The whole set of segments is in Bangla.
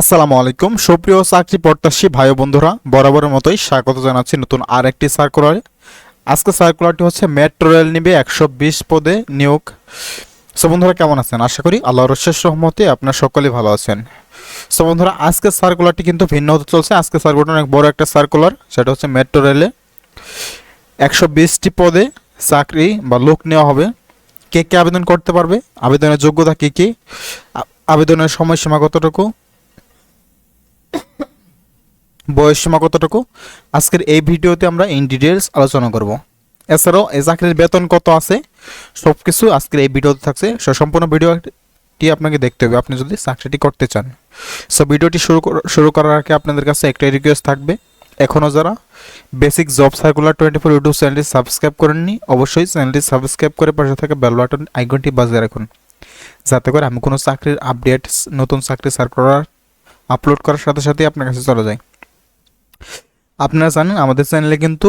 আসসালামু আলাইকুম। সুপ্রিয় চাকরি প্রত্যাশী ভাই বন্ধুরা, বরাবরের মতোই স্বাগত জানাচ্ছি নতুন আর একটি সার্কুলারে আজকে সার্কুলারটি হচ্ছে মেট্রো রেল নিবে একশো বিশ পদে নিয়োগ। সো বন্ধুরা, কেমন আছেন? আশা করি আল্লাহর শেষ রহমতে আপনার সকলেই ভালো আছেন। সো বন্ধুরা আজকে সার্কুলারটি কিন্তু ভিন্ন হতে চলছে। আজকে সার্কুলার অনেক বড় একটা সার্কুলার সেটা হচ্ছে মেট্রো রেলে একশো বিশটি পদে চাকরি বা লোক নেওয়া হবে। কে কে আবেদন করতে পারবে? আবেদনের যোগ্যতা কী কী? আবেদনের সময়সীমা কতটুকু? বয়স সীমা কতটুকু? আজকের এই ভিডিওতে আমরা ইন ডিটেলস আলোচনা করব। এছাড়াও এই চাকরির বেতন কত আছে? সব কিছু আজকের এই ভিডিওতে থাকছে। সম্পূর্ণ ভিডিওটি আপনাকে দেখতে হবে। আপনি যদি চাকরিটি করতে চান। সো ভিডিওটি শুরু শুরু করার আগে আপনাদের কাছে একটাই রিকোয়েস্ট থাকবে। এখনও যারা basic job circular twenty four YouTube চ্যানেলটি সাবস্ক্রাইব করেননি, অবশ্যই চ্যানেলটি সাবস্ক্রাইব করে পাশে থাকা বেল বাটন আইকনটি বাজিয়ে রাখুন। যাতে করে আমি কোনো চাকরির আপডেট নতুন চাকরি সার্কুলার আপলোড করার সাথে সাথে আপনার কাছে চলে যায়। আপনারা জানেন, আমাদের চ্যানেলে কিন্তু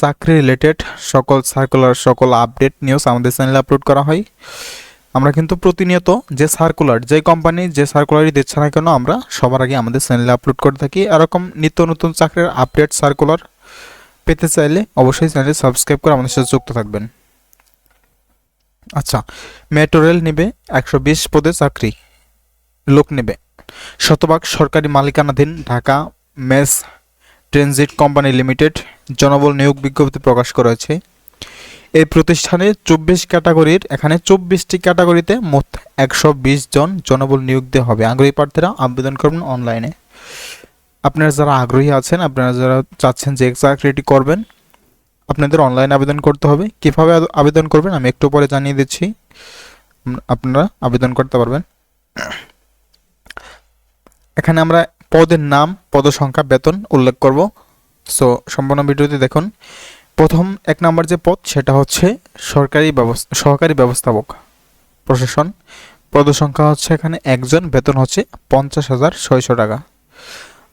চাকরি রিলেটেড সকল সার্কুলার সকল আপডেট নিউজ আমাদের চ্যানেলে আপলোড করা হয়। আমরা কিন্তু প্রতিনিয়ত যে সার্কুলার যে কোম্পানি যে সার্কুলারই দিচ্ছে না কেন, আমরা সবার আগে আমাদের চ্যানেলে আপলোড করে থাকি। এরকম নিত্য নতুন চাকরির আপডেট সার্কুলার পেতে চাইলে অবশ্যই চ্যানেলে সাবস্ক্রাইব করে আমাদের সাথে যুক্ত থাকবেন। আচ্ছা মেট্রো রেল নেবে একশো বিশ পদে চাকরি, লোক নেবে। শতভাগ সরকারি মালিকানাধীন Dhaka, mass transit company limited জনবল নিয়োগ বিজ্ঞপ্তি প্রকাশ করা হয়েছে এই প্রতিষ্ঠানে চব্বিশ ক্যাটাগরির, এখানে চব্বিশটি ক্যাটাগরিতে মোট একশো বিশ জন জনবল নিয়োগ দেওয়া হবে। আগ্রহী প্রার্থীরা আবেদন করবেন অনলাইনে। আপনারা যারা আগ্রহী আছেন, আপনারা যারা চাচ্ছেন যে চাকরিটি করবেন, আপনাদের অনলাইনে আবেদন করতে হবে। কীভাবে আবেদন করবেন আমি একটু পরে জানিয়ে দিচ্ছি। আপনারা আবেদন করতে পারবেন। এখানে আমরা পদের নাম, পদসংখ্যা, বেতন উল্লেখ করব। সো সম্পূর্ণ ভিডিওতে দেখুন। প্রথম এক নম্বর যে পদ, সেটা হচ্ছে সরকারি ব্যবস্থা সহকারী ব্যবস্থাপক, প্রশাসন। পদসংখ্যা হচ্ছে এখানে একজন, বেতন হচ্ছে পঞ্চাশ হাজার ছয়শো টাকা।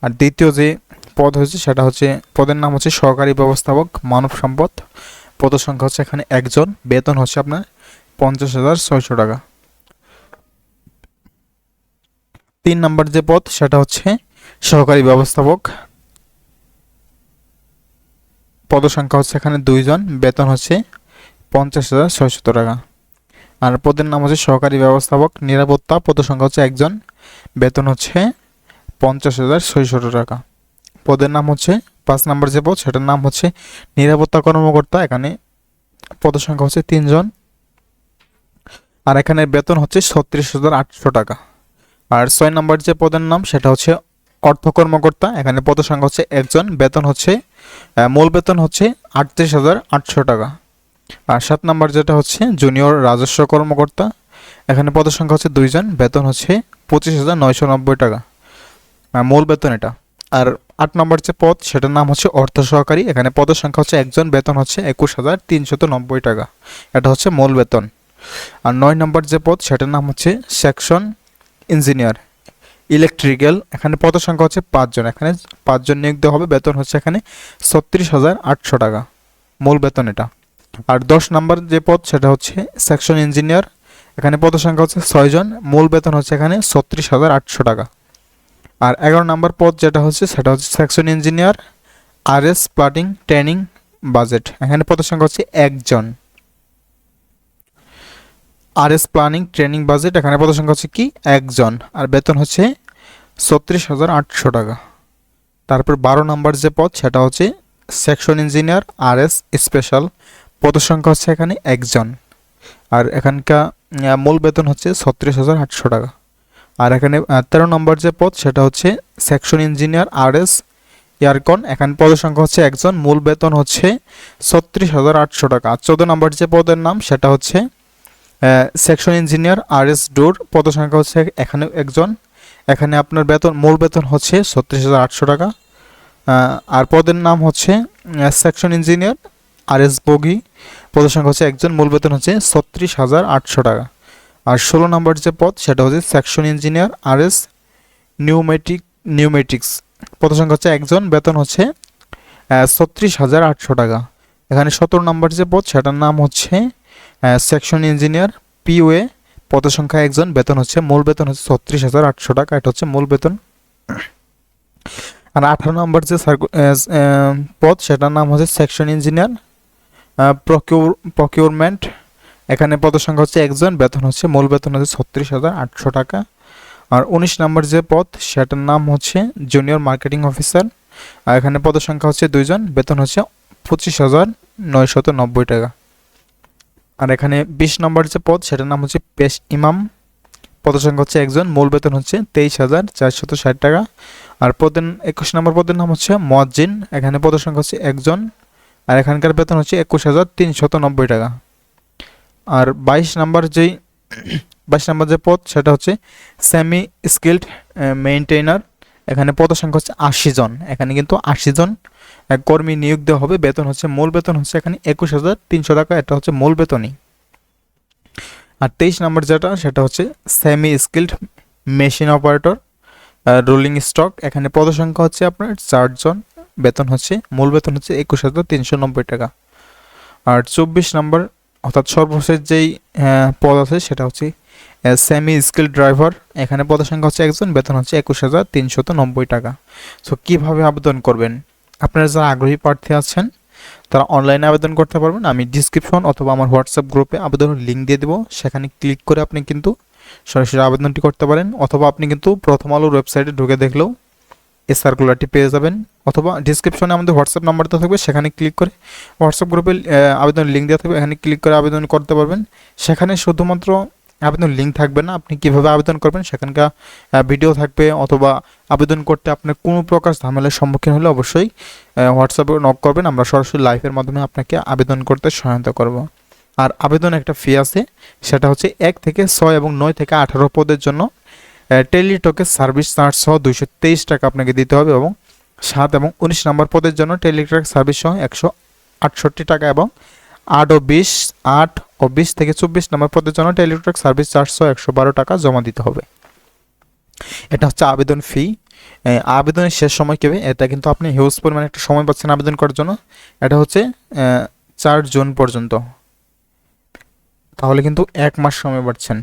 আর দ্বিতীয় যে পদ হয়েছে, সেটা হচ্ছে, পদের নাম হচ্ছে সহকারী ব্যবস্থাপক, মানব সম্পদ। পদসংখ্যা হচ্ছে এখানে একজন, বেতন হচ্ছে আপনার পঞ্চাশ হাজার ছয়শো টাকা। তিন নম্বর যে পদ সেটা হচ্ছে সহকারী ব্যবস্থাপক। পদসংখ্যা হচ্ছে এখানে দুইজন, বেতন হচ্ছে পঞ্চাশ হাজার ছয়শত টাকা। আর পদের নাম হচ্ছে সহকারী ব্যবস্থাপক, নিরাপত্তা পদসংখ্যা হচ্ছে একজন, বেতন হচ্ছে পঞ্চাশ হাজার ছয়শত টাকা। পদের নাম হচ্ছে, পাঁচ নম্বর যে পদ, সেটার নাম হচ্ছে নিরাপত্তা কর্মকর্তা, এখানে পদসংখ্যা হচ্ছে তিনজন। আর এখানে বেতন হচ্ছে ছত্রিশ হাজার আটশো টাকা। আর ছয় নম্বর যে পদের নাম, সেটা হচ্ছে অর্থ কর্মকর্তা। এখানে পদ সংখ্যা হচ্ছে একজন, বেতন হচ্ছে মূল বেতন হচ্ছে আটত্রিশ হাজার আটশো টাকা। আর সাত নম্বর যেটা হচ্ছে জুনিয়র রাজস্ব কর্মকর্তা। এখানে পদ সংখ্যা হচ্ছে দুইজন, বেতন হচ্ছে পঁচিশ হাজার নয়শো নব্বই টাকা। মূল বেতন এটা। আর আট নম্বর যে পদ, সেটার নাম হচ্ছে অর্থ সহকারী। এখানে পদের সংখ্যা হচ্ছে একজন, বেতন হচ্ছে একুশ হাজার তিনশত নব্বই টাকা। এটা হচ্ছে মূল বেতন। আর নয় নম্বর যে পদ, সেটার নাম হচ্ছে সেকশন ইঞ্জিনিয়ার, ইলেকট্রিক্যাল, এখানে পদ সংখ্যা হচ্ছে পাঁচজন, এখানে পাঁচজন নিয়োগ দেওয়া হবে, বেতন হচ্ছে এখানে ছত্রিশ হাজার আটশো টাকা, মূল বেতন এটা। আর দশ নম্বর যে পদ, সেটা হচ্ছে সেকশন ইঞ্জিনিয়ার, এখানে পদ সংখ্যা হচ্ছে ছয়জন, মূল বেতন হচ্ছে এখানে ছত্রিশ হাজার আটশো টাকা। আর এগারো নাম্বার পদ যেটা হচ্ছে, সেটা হচ্ছে section engineer R S plating, training, budget, এখানে পদ সংখ্যা হচ্ছে একজন। R S planning, training budget, এখানে পদ সংখ্যা হচ্ছে কি? একজন। আর বেতন হচ্ছে ছত্রিশ হাজার আটশো টাকা। তারপর বারো নম্বর যে পদ, সেটা হচ্ছে section engineer R S special. পদ সংখ্যা হচ্ছে এখানে একজন। আর এখানকার মূল বেতন হচ্ছে ছত্রিশ হাজার আটশো টাকা। আর এখানে তেরো নম্বর যে পদ, সেটা হচ্ছে section engineer R S aircon. এখানে পদ সংখ্যা হচ্ছে একজন। মূল বেতন হচ্ছে ছত্রিশ হাজার আটশো টাকা। আর চোদ্দ নম্বর যে পদের নাম, সেটা হচ্ছে section engineer R S door পদ সংখ্যা হচ্ছে এখানে একজন। এখানে আপনার বেতন, মূল বেতন হচ্ছে ছত্রিশ হাজার আটশো টাকা। আর পদের নাম হচ্ছে section engineer R S bogie পদের সংখ্যা হচ্ছে একজন, মূল বেতন হচ্ছে ছত্রিশ হাজার আটশো টাকা। আর ষোলো নম্বর যে পদ, সেটা হচ্ছে section engineer R S pneumatic pneumatics পদ সংখ্যা হচ্ছে একজন, বেতন হচ্ছে ছত্রিশ হাজার আটশো টাকা। এখানে সতেরো নম্বর যে পদ, সেটার নাম হচ্ছে সেকশন ইঞ্জিনিয়ার পিওএ পদ সংখ্যা একজন, বেতন হচ্ছে, মূল বেতন হচ্ছে ছত্রিশ হাজার আটশো টাকা, এটা হচ্ছে মূল বেতন। আর আঠারো নম্বর যে পদ, সেটার নাম হচ্ছে সেকশন ইঞ্জিনিয়ার প্রকিউর প্রকিউরমেন্ট এখানে পদ সংখ্যা হচ্ছে একজন, বেতন হচ্ছে, মূল বেতন হচ্ছে ছত্রিশ হাজার আটশো টাকা। আর উনিশ নম্বর যে পদ, সেটার নাম হচ্ছে জুনিয়র মার্কেটিং অফিসার আর এখানে পদ সংখ্যা হচ্ছে দুইজন, বেতন হচ্ছে পঁচিশ হাজার নয়শত নব্বই টাকা। আর এখানে বিশ নম্বর যে পদ, সেটার নাম হচ্ছে পেশ ইমাম। পদ সংখ্যা হচ্ছে একজন, মূল বেতন হচ্ছে তেইশ হাজার চারশত ষাট টাকা। আর পদের, একুশ নম্বর পদের নাম হচ্ছে মজ্জিন এখানে পদ সংখ্যা হচ্ছে একজন। আর এখানকার বেতন হচ্ছে একুশ হাজার তিনশত নব্বই টাকা। আর বাইশ নাম্বার যেই, বাইশ নাম্বার যে পদ, সেটা হচ্ছে সেমি স্কিল্ড মেইনটেইনার এখানে পদ সংখ্যা হচ্ছে আশি জন। এখানে কিন্তু আশি জন আহ, কর্মী নিয়োগ দেওয়া হবে। বেতন হচ্ছে মূল বেতন হচ্ছে এখানে একুশ হাজার তিনশো টাকা। এটা হচ্ছে মূল বেতনই। আর তেইশ নম্বর যেটা সেটা হচ্ছে semi skilled machine operator rolling stock এখানে পদ সংখ্যা হচ্ছে আপনার চারজন বেতন হচ্ছে মূল বেতন হচ্ছে একুশ হাজার তিনশো নব্বই টাকা। আর চব্বিশ নম্বর অর্থাৎ সর্বশেষ যেই পদ আছে সেটা হচ্ছে সেমি স্কিল ড্রাইভার এখানে পদের সংখ্যা হচ্ছে একজন বেতন হচ্ছে একুশ হাজার তিনশত নব্বই টাকা। সো কীভাবে আবেদন করবেন? আপনারা যারা আগ্রহী প্রার্থী আছেন, তারা অনলাইনে আবেদন করতে পারবেন। আমি ডিসক্রিপশন অথবা আমার হোয়াটসঅ্যাপ গ্রুপে আবেদনের লিঙ্ক দিয়ে দেবো। সেখানে ক্লিক করে আপনি কিন্তু সরাসরি আবেদনটি করতে পারেন। অথবা আপনি কিন্তু প্রথম আলোর ওয়েবসাইটে ঢুকে দেখলেও এই সার্কুলারটি পেয়ে যাবেন। অথবা ডিসক্রিপশনে আমাদের হোয়াটসঅ্যাপ নাম্বারটা থাকবে, সেখানে ক্লিক করে হোয়াটসঅ্যাপ গ্রুপে আবেদন লিঙ্ক দেওয়া থাকবে। এখানে ক্লিক করে আবেদন করতে পারবেন। সেখানে শুধুমাত্র আবেদন লিঙ্ক থাকবে না, আপনি কীভাবে আবেদন করবেন সেখানকার ভিডিও থাকবে অথবা আবেদন করতে আপনার কোনো প্রকার ঝামেলার সম্মুখীন হলে অবশ্যই হোয়াটসঅ্যাপে নক করবেন, আমরা সরাসরি লাইভের মাধ্যমে আপনাকে আবেদন করতে সহায়তা করব। আর আবেদন একটা ফি আছে, সেটা হচ্ছে এক থেকে ছয় এবং নয় থেকে আঠারো পদের জন্য টেলিটকের সার্ভিস চার্জ সহ দুইশো তেইশ টাকা আপনাকে দিতে হবে এবং সাত এবং উনিশ নম্বর পদের জন্য টেলিটক সার্ভিস সহ একশো আটষট্টি টাকা এবং আট ও বিশ, আট ও বিশ থেকে চব্বিশ নম্বর পদের জন্য টেলিটক সার্ভিস সহ একশো বারো টাকা জমা দিতে হবে। এটা হচ্ছে আবেদন ফি। আবেদনের শেষ সময় কেবে এটা কিন্তু আপনি হিউজ পরিমাণে একটা সময় পাচ্ছেন আবেদন করার জন্য। এটা হচ্ছে চার জুন পর্যন্ত। তাহলে কিন্তু এক মাস সময় পাচ্ছেন।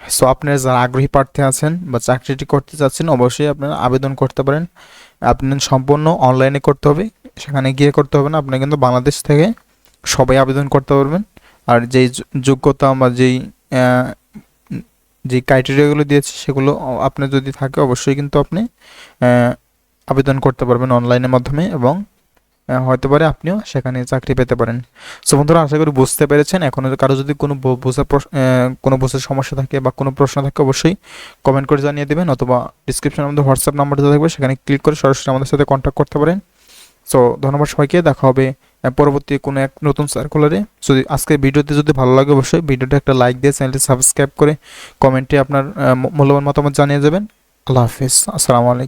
সো আপনারা যারা আগ্রহী প্রার্থী আছেন বা চাকরিটি করতে চাচ্ছেন, অবশ্যই আপনারা আবেদন করতে পারেন। আপনার সম্পূর্ণ অনলাইনে করতে হবে। সেখানে গিয়ে করতে হবে না। আপনি কিন্তু বাংলাদেশ থেকে সবাই আবেদন করতে পারবেন। আর যেই যোগ্যতা বা যেই যে ক্রাইটেরিয়াগুলো দিয়েছে সেগুলো আপনার যদি থাকে অবশ্যই কিন্তু আপনি আবেদন করতে পারবেন অনলাইনের মাধ্যমে এবং হয়তো পারে আপনিও সেখানে চাকরি পেতে পারেন। সো বন্ধুরা, আশা করি বুঝতে পেরেছেন। এখন কারও যদি কোনো ব- বোঝার প্রশ- কোনো বোঝার সমস্যা থাকে বা কোনো প্রশ্ন থাকে অবশ্যই কমেন্ট করে জানিয়ে দেবেন অথবা ডিসক্রিপশনে আমাদের হোয়াটসঅ্যাপ নাম্বার দেওয়া থাকবে। সেখানে ক্লিক করে সরাসরি আমাদের সাথে কন্ট্যাক্ট করতে পারেন। সো ধন্যবাদ সবাইকে। দেখা হবে পরবর্তী কোনো এক নতুন সার্কুলারে যদি আজকের ভিডিওতে যদি ভালো লাগে, অবশ্যই ভিডিওটা একটা লাইক দিয়ে চ্যানেলটি সাবস্ক্রাইব করে কমেন্টে আপনার মূল্যবান মতামত জানিয়ে যাবেন আল্লাহ হাফিজ। আসসালামু আলাইকুম।